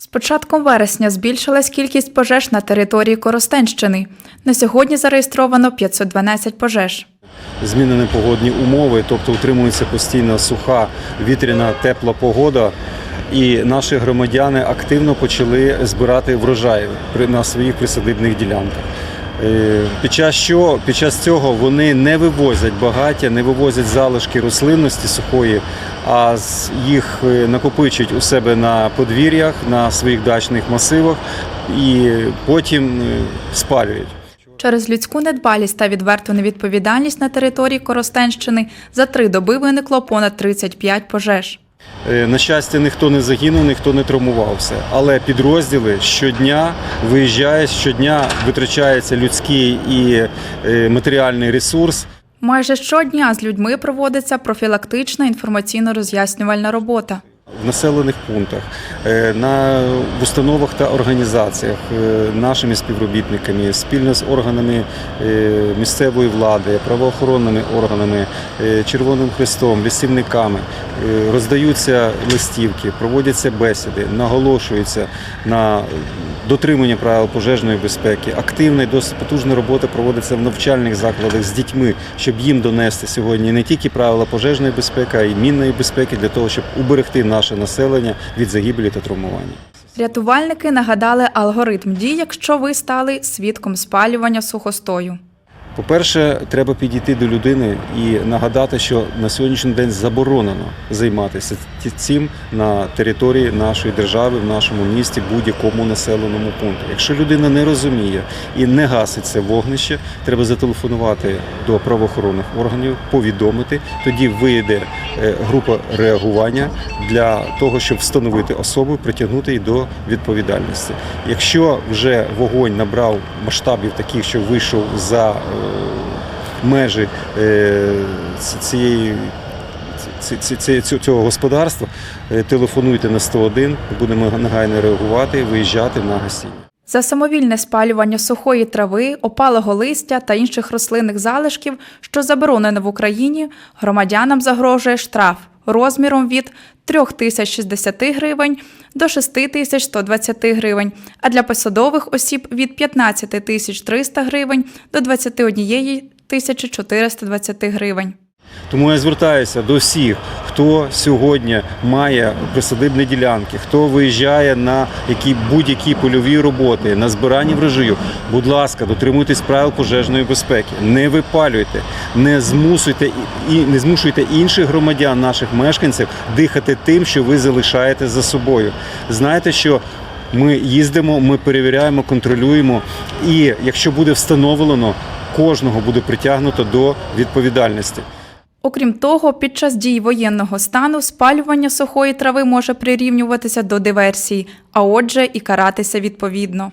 З початком вересня збільшилась кількість пожеж на території Коростенщини. На сьогодні зареєстровано 512 пожеж. змінені погодні умови, тобто утримується постійно суха, вітряна, тепла погода. І наші громадяни активно почали збирати врожай при- на своїх присадибних ділянках. Е, Під час, що, під час цього вони не вивозять багаття, не вивозять залишки рослинності сухої, а їх е, накопичують у себе на подвір'ях, на своїх дачних масивах і потім е, спалюють. Через людську недбалість та відверту невідповідальність на території Коростенщини за три доби виникло понад 35 пожеж. Е, На щастя, ніхто не загинув, ніхто не травмувався. Але підрозділи щодня виїжджають, щодня витрачається людський і е, матеріальний ресурс. Майже щодня з людьми проводиться профілактична інформаційно-роз'яснювальна робота. В населених пунктах, е, на в установах та організаціях е, нашими співробітниками, спільно з органами е, місцевої влади, правоохоронними органами, Червоним Хрестом, лісівниками роздаються листівки, проводяться бесіди, наголошуються на дотримання правил пожежної безпеки. Активна і досить потужна робота проводиться в навчальних закладах з дітьми, щоб їм донести сьогодні не тільки правила пожежної безпеки, а й мінної безпеки для того, щоб уберегти наше населення від загибелі та травмування. Рятувальники нагадали алгоритм дій, якщо ви стали свідком спалювання сухостою. По-перше, треба підійти до людини і нагадати, що на сьогоднішній день заборонено займатися цим на території нашої держави, в нашому місті, будь-якому населеному пункті. Якщо людина не розуміє і не гасить це вогнище, треба зателефонувати до правоохоронних органів, повідомити. Тоді вийде е, група реагування для того, щоб встановити особу, притягнути її до відповідальності. Якщо вже вогонь набрав масштабів таких, що вийшов за е, межі е, Цього господарства е, телефонуйте на 101, будемо негайно реагувати, виїжджати на гасіння. За самовільне спалювання сухої трави, опалого листя та інших рослинних залишків, що заборонено в Україні, громадянам загрожує штраф розміром від 3060 гривень до 6120 гривень, а для посадових осіб від 15300 гривень до 21 420 гривень. Тому я звертаюся до всіх, хто сьогодні має присадибні ділянки, хто виїжджає на які будь-які польові роботи, на збирання врожаю. Будь ласка, дотримуйтесь правил пожежної безпеки. Не випалюйте, не змусуйте і- не змушуйте інших громадян, наших мешканців, дихати тим, що ви залишаєте за собою. Знайте, що ми їздимо, ми перевіряємо, контролюємо, і якщо буде встановлено, кожного буде притягнуто до відповідальності. Окрім того, під час дій воєнного стану спалювання сухої трави може прирівнюватися до диверсії, а отже, і каратися відповідно.